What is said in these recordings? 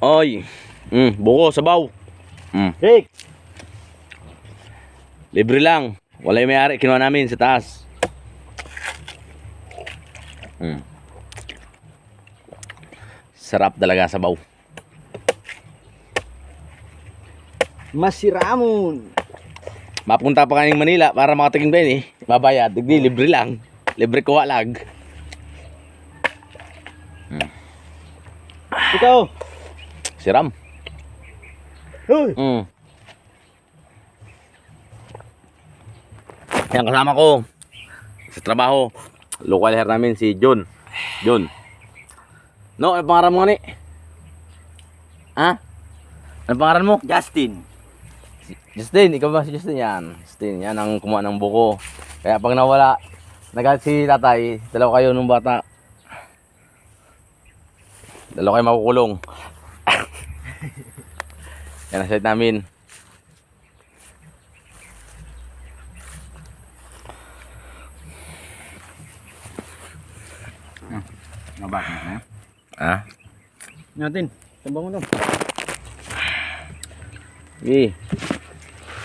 Oy. Mm, buko, sabaw. Mm. Rick! Libre lang. Wala yung may-ari. Kinuha namin sa taas. Mm. Sarap talaga sabaw. Masiramon! Mapunta pa kaning Manila para makatikim kayo eh. Babayad. Hindi, libre lang. Libre kuha lag. Ikaw! Siram. Hoy! Mm. Yan kasama ko sa trabaho. Local hair namin si John. John. No, ano pangalan mo ni? Ha? Ano pangalan mo? Justin! Justin, ikaw ba si Justin? Yan. Justin, yan ang kumuha ng buko. Kaya pag nawala, nagalit si tatay, dalawa kayo nung bata. Dalawa kayo makukulong. yan ang site namin. Mabak na. Ha? Natin. Sabang mo daw. Sige.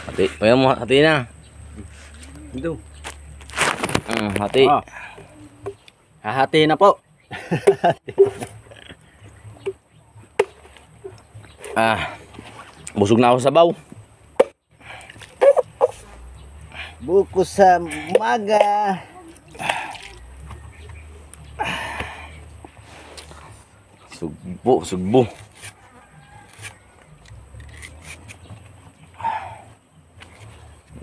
Hati. Pagyan mo, hati na. Ito. Mm, hati. Ah. Hahati na po. Ah. Busog na ako sa baw. Buko sa maga. Sugbo, sugbo.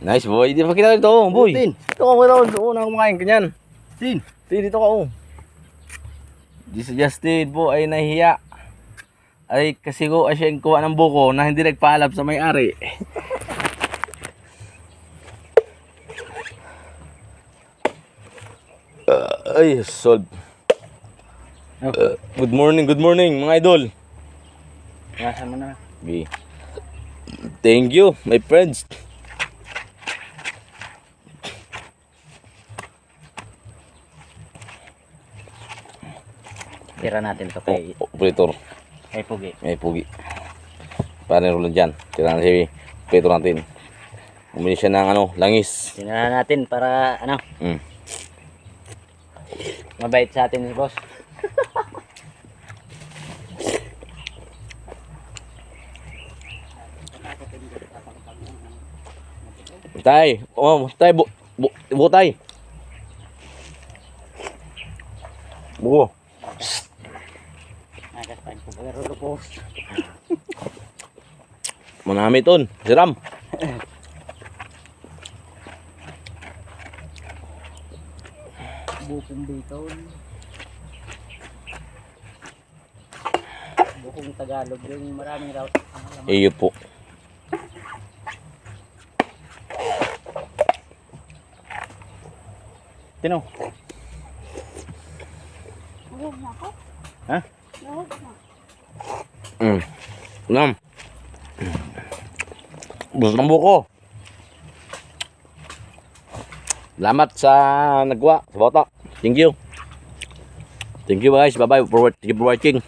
Nice boy. Di pa kita dito, boy. Tin. Dito ka muna, doon ako kumakain kanyan. Tin. Tin, dito ka, oh. Di si Justin po ay nahihiya. Ay, kasi ko ay siya yung kuha ng buko na hindi nagpaalam sa may-ari. Ah, ay, solve. Uh, good morning, good morning, mga idol. Yasan mo na. Okay. Thank you, my friends. Tira natin to Oh, operator, kay Pugi. may pugi. Para rin dyan. Tira na si operator natin. Bumili siya ng ano, langis. Tira natin para ano, Mm. mabait sa atin si boss. Tay, oh, tay, bu, bu, bu tay. Buko. Nakaspan ko pero ko. Manami ton, siram. Bukong biton. Bukong Tagalog yung maraming raw. Iyo po. Tino. Na ako. Ha? Mm. Nam. Gusto ng buko. Salamat sa nagwa, sa bata. Thank you. Thank you guys. Bye-bye for watching.